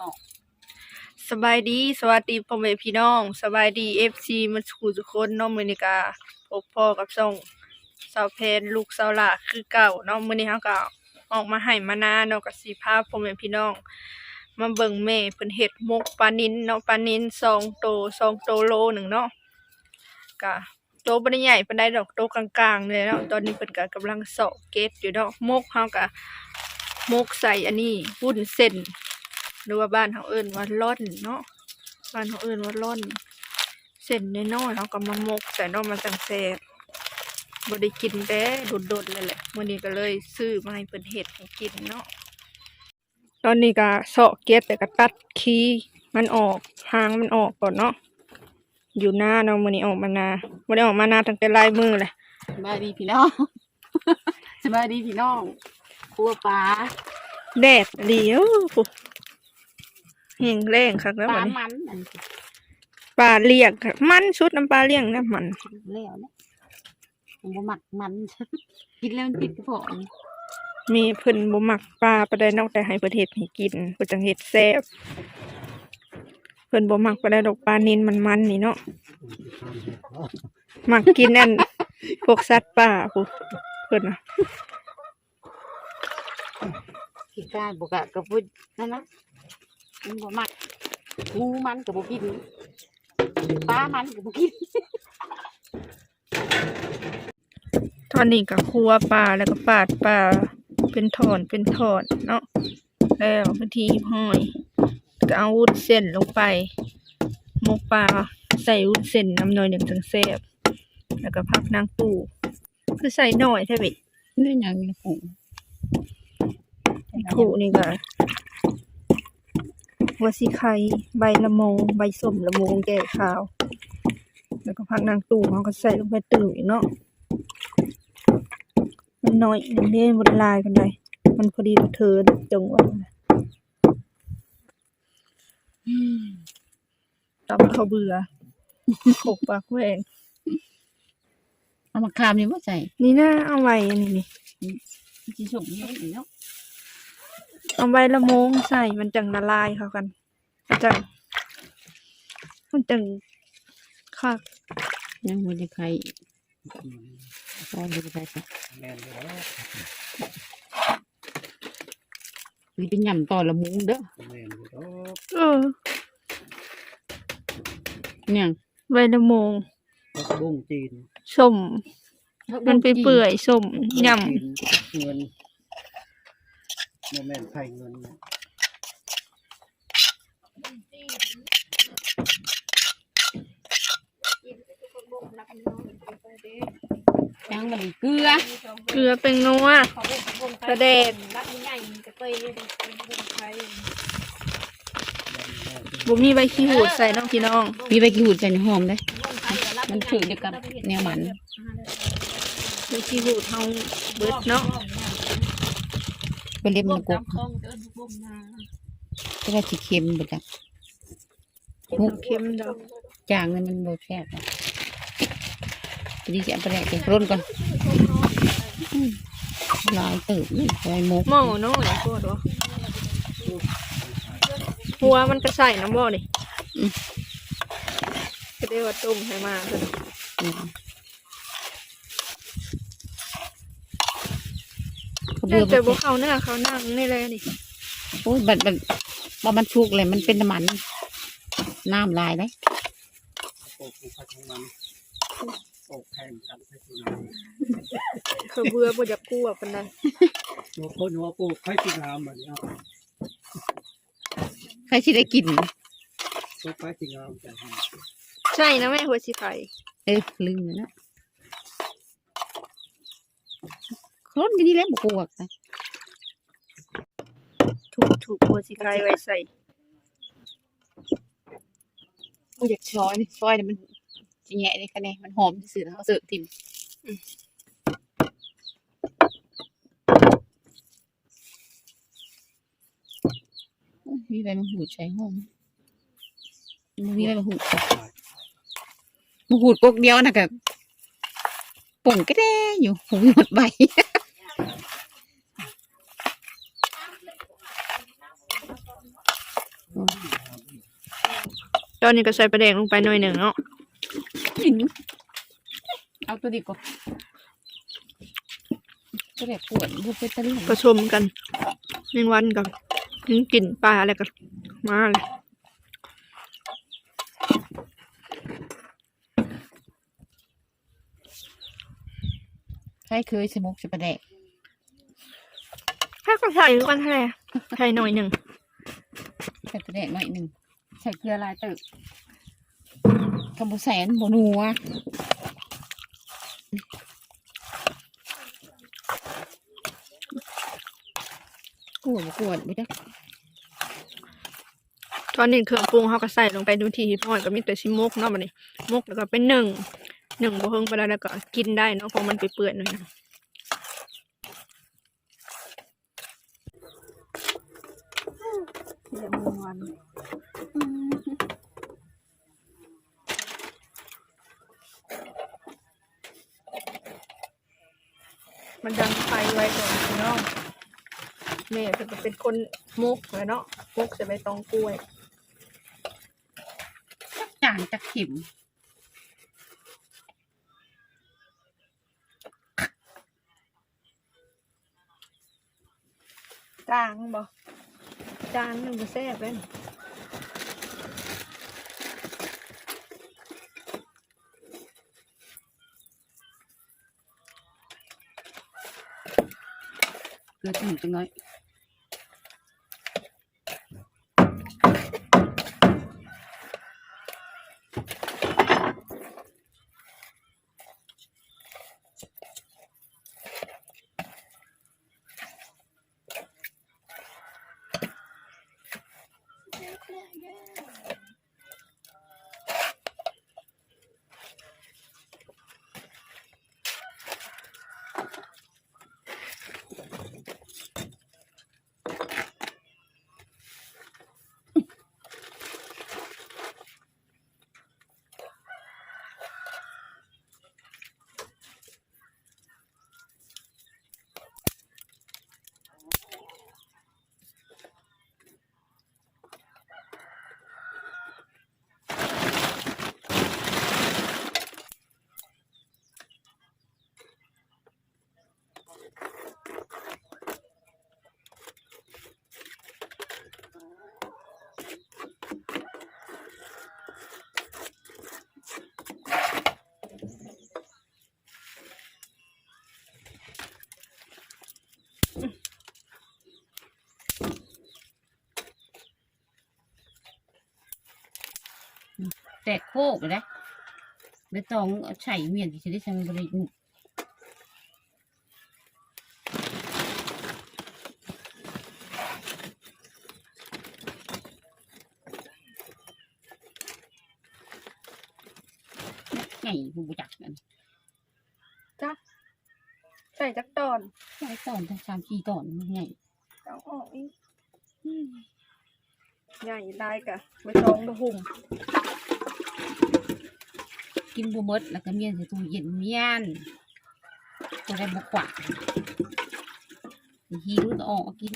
ออกสบายดีสวัสดีพ่อแม่พี่น้องสบายดีเอฟซีมันสู่ทุกคนเน้องมือนิกาพบพ่อกับส่งสาวเพนลูกสาวหลาคือเก่าเน้องมือนี้เขาก็ออกมาให้มานาเนาะกับสีภาพพ่อแม่พี่น้อง มาเบิ่งแม่เพิ่นเฮ็ดมกปลานินเนาะปลานินสองโตสองโตโลหนึ่งเนาะก็โตบ่ได้ใหญ่ปานใดดอกโตกลางๆเลยเนาะตอนนี้เพิ่นก็กำลังเสาะเกตอยู่เนาะมกเฮาก็มกใส่อันนี้วุ้นเส้น รือว่าบ้านเขาเอิ้นว่าล่อนเนาะบ้านเขาเอิ้นว่าล่อนเส้นน้อยๆเขาก็มามกใส่เนอกมาจังแซ่บบ่ได้กินแต่โดดๆเลยแหละมื้อนี้ก็เลยซื้อมาให้เพิ่นเฮ็ดให้กินเนาะตอนนี้ก็เสาะเก็ดแต่ก็ตัดขี้มันออกหางมันออกก่อนเนาะอยู่หน้าเนาะมื้อนี้ออกมานาบ่ได้ออกมานาตั้งแต่ลายมือเลยสบายดีพี่น้องสบายดีพี่น้องครัวปลาแดดดีโอ้โห แห้งแรงคักแล้วปลาบัดนี้มันอันนี้ปลาเลี้ยงค่ะมันชุดน้ำปลาเลี้ยงนะมันแล้วนะผมบ่มักมัน กินแล้วมันติดกระเพาะมีเพิ่นบ่มักปลาปานใดนอกแต่ให้เพิ่นเฮ็ดให้กินเพิ่นจังเฮ็ดแซ่บเพิ่นบ่มักปานใดดอกปลานินมันๆนี่เนาะมักกินอันพวกสัตว์ป่าพู้เพิ่นน่ะขี้กายบกะกับพุดนั่นนะ มันบ่มักงูมันกับบ่กินปลามันกับบ่กินตอนนี้ก็คั่วปลาแล้วก็ปาดปลาเป็นถอนเป็นถอนเนาะแล้วบางทีห้อยก็เอาวุ้นเส้นลงไปหมกปลาใส่วุ้นเส้นน้ำหน่อยหนึ่งจังแซ่บแล้วก็พักนางปูคือใส่หน่อยแท้เบินี่ยังมีผงผูนี่ก็ หัวสีไข่ใบละโมงใบส้มละโมงแก่ขาว แล้วก็พักนางตู่เขาก็ใส่ลงไปตื่นอีกเนาะมันน้อยหนึ่งเด้บนลายกันเลยมันพอดีเธอจงหวะตำเขาวเบื่อขกปากแหวงเอามาคามนี่บ่ใส่นี่น่าเอาไว้อันนี้นี่สิส่งนี่อีกเนาะ เอาใบละโมงใส่มันจังละลายเข้ากันมันจังมันจังคักยังบ่ได้ใครพอดูไปซะมีเป็นยำต่อละมุงเด้อเออเนี่ยใบละโมงผักบุ้งจีนส้มมันไปเปื่อยส้มยจีนเงิน โมเมนต์ไทยเงินนะยังมันเกลือำเกลือเป็นนัวกระเด็ดบุมีใบขี้หูดใส่น้องพี่น้อง มีใบกีหูดใส่ในหอมได้ มันถือเดียวกับแนวมันใบขี้หูดเฮาเบิดเนาะ เป็นเล็บมันกบก็ว่าสิเค็มบ่จ้ะมุกเค็มดอกจางนี่มันบ่แซ่บอะทีนี้จะเอาไปแลกเป็นร่นก่อนอืมลายตื่นไว้หมกหม้อเนาะอย่าโคตรวะหัวมันก็ใส่น้ำบ่นี่ก็ได้ว่าต้มให้มาเพิ่น อืม เขาแต่เบื่อแต่บ่บ่เข้าเนื้อเขานั่งนี่เลยนี่โอ้ยบัดบัดบัดมันชุกเลยมันเป็นน้ำมันน้ำลายได้โอกผักของมันโอกแห้งกันให้คุณนเขาเบื่อบ่อยากกลัวปานใดตัวคนหัวปลูกไข่กินงามแบบนี้ใครที่ได้กินตัวไข่กินงามแต่ใช่นะแม่หัวสิไข่เออลืมเลยนะ คนกันนี่แหละบกวกนะถูกถูกหัวสิไข่ไว้ใส่มันอยากซอยนี่ซอยนี่มันจะแงะนี่คะแนนมันหอมสื่อเขาเสิร์ฟทิมอุ๊ยมีอะไรมาหูดใช้หอมมันมีอะไรมาหูดมาหูดกกเดียวนะกับป่งก็ได้อยู่หูหมดใบ ตอนนี้ก็ใส่ปลาแดงลงไปหน่อยหนึ่งเนาะหินเอาตัวดีกว่าตัวเด็กปวดบุกไปตะลิ่งผสมกันหนึ่งวันกับกลิ่นปลาอะไรกันมาเลยใครเคยสมุกสประแดกแค่ก็ใส่กันเท่าไหร่ใส่หน่อยหนึ่งใส่ประแดกหน่อยหนึ่ง ใส่เกลือลายตึกกระบุแสนบนัวกวดกวดไม่ได้ตอนนี้เครื่องปรุงเขาก็ใส่ลงไปดูทีพ่อยก็มีแต่ชิมกเนาะบัดนี้มกแล้วก็เป็นหนึ่งหนึ่งบ่เฮิงไปแล้วแล้วก็กินได้เนาะเพราะมันไปเปื่อยๆหน่อยนะเดี๋ยวมึงวัน มันดังไฟไว้ก่อนพี่น้องแม่เพิ่นก็เป็นคนมุกเลยเนาะมุกจะไปตองกล้วยจางจะเข็มจางบ่จางมันบ่แซ่บเลย เกลือถึ ตกโคกเลยนะไม่ต้องเอาใส่เมียนที่จะได้ทำบริยุไงผู้บจักนั่นใส่จักตอนใส่ตอนทั้งสามสี่ตอนมันไงเอาออกอีกอืมใหญ่ได้กะไม่ต้องตะหุ่ม กินบวมดแล้วก็เมียนใส่ตู้เย็นเมียนตัวได้บกว่าฮีรุ่นออกกิน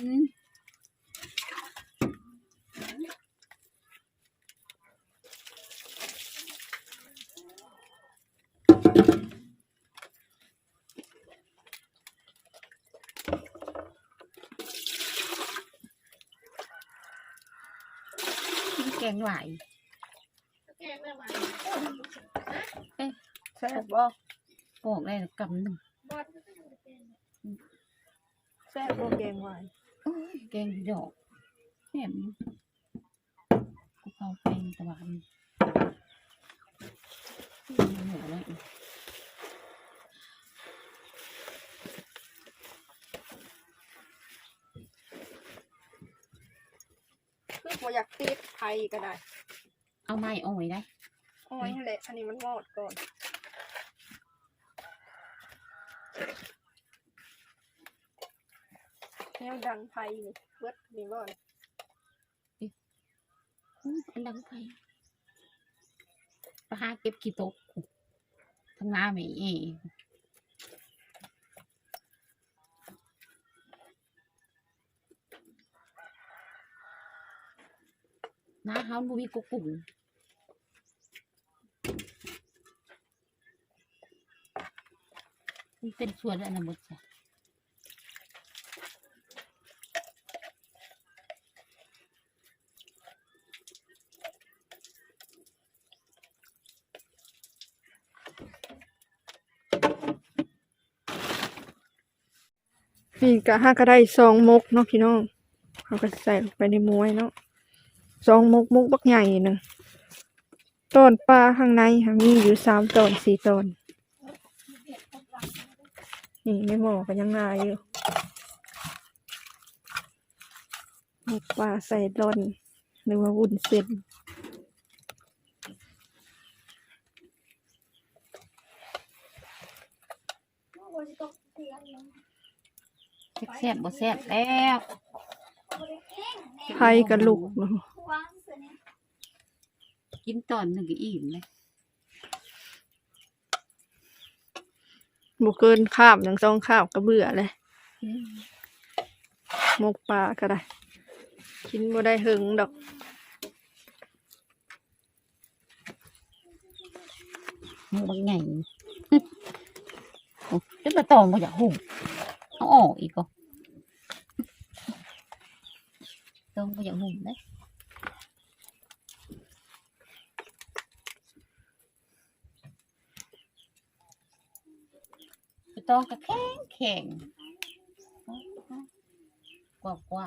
กินแกงไหว แซ่บบ่ปอกได้กำหนึ่งแซ่บบ่เกงไว้โอ้ยแกงดอกแหมกูเข้าแกงตะวันหมูแล้วคือบ่อยากติดไทยก็ได้ เอาไม้อ่อยได้ อ้อยแหละ อันนี้มันงอดก่อน แนวดังไทยนี่เบิดนี่บ่อนอันดังไปปลาหาเก็บกี่โต๊ะทางหน้าไม่เอน้าเขาบุมีกุกกุ่ง มันเป็นส่วนอันนั้นหมดจ้ะนี่ก็ห้าก็ได้ซองมกเนาะพี่น้องเขาก็ใส่ลงไปในมวยเนาะซองมกมกบักใหญ่หนึ่งตอนปลาข้างในมีอยู่สามตอนสี่ตอน นี่ในหม้อก็ยังงายอยู่หมกปลาใส่ร่อนหรือว่าวุ้นเส้นแซ่บบ่แซ่บแล้วไผ่กับลูกเนาะกินตอนหนึ่งก็อิ่มเลย บ่เกินข้ามหนึ่งสองข้ามก็เบื่อเลยหมกปลาก็ได้กินบ่ได้หึงดอกมันบางไงโอ้เป็นปลาตองบ่อยากหุ่มเอาออกอีกก็ตองบ่อยากหุ่มเลยปลา ตองก็แข็งแข็งกว่ากว่า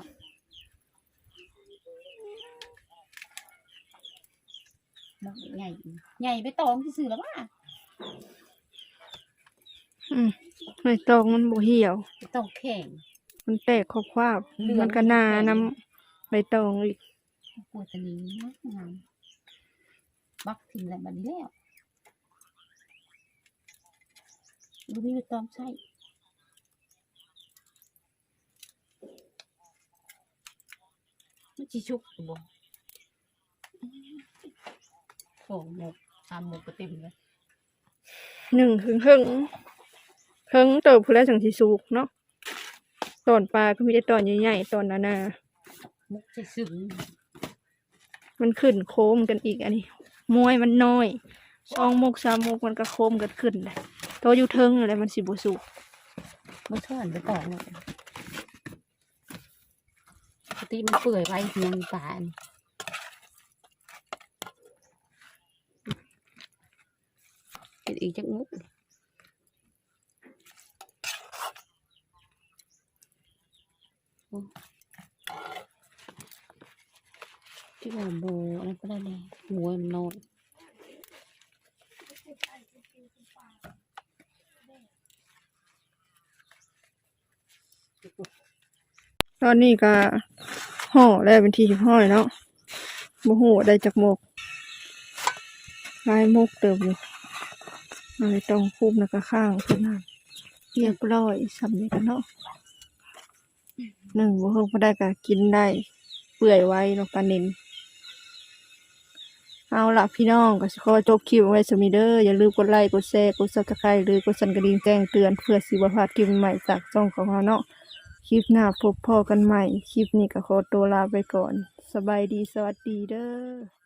มันใหญ่ใหญ่ไปตองที่ซื้อแล้วว่าอืมไม่ต้องมันบ่เหี่ยวไปตองแข็งมันแตกขอบควาบเหลืองมันก็หนาน้ำใบตองอีกปวดตะนี้มากงามบักทิ้งแล้วบัดนี้แล้ว ดูนี่ไปตอมใช่มันจิชุกอยู่บ่โอ้หมกทำหมกก็เต็มเลยหนึ่งหึงหึงหึงเติบผู้แลจังสิสุกเนาะตอนปลาก็มีแต่ตอนใหญ่ๆตอนนานาหมกจะซึ้งมันขึ้นโค้มกันอีกอันนี้มวยมันน้อย สองมกสามมกมันก็โค้มกันขึ้นเลย ตัวอยู่เทิงอะไรมันสิบ่สุกมันช่อนไปต่อเลยปกติมันเปื่อยไว้เพียงปลานเป็นอีกจักมุกที่ว่าโบอะไรก็ได้เลยหมูมันนอ ตอนนี้ก็ห่อแล้วเป็นทีสิบห้อยเนาะบ่ฮู้ว่าได้จากมกลายมกเติมอยู่อะไรต้องคุมแล้วก็ข้างเพิ่นนั่นเรียบร้อยสำเร็จแล้วเนาะหนึ่งบ่เฮิงบ่ได้ก็กินได้ เปื่อยไว้เนาะปลาเนินเอาละพี่น้องก็สิขอจบคลิปไว้สมิเดอร์อย่าลืมกดไลค์กดแชร์กด Subscribe หรือกดสั่นกระดิ่งแจ้งเตือนเพื่อสิบ่พลาดคลิปใหม่จากช่องของเราเนาะ คลิปหน้าพบพ่อกันใหม่ คลิปนี้ก็ขอตัวลาไปก่อน สบายดีสวัสดีเด้อ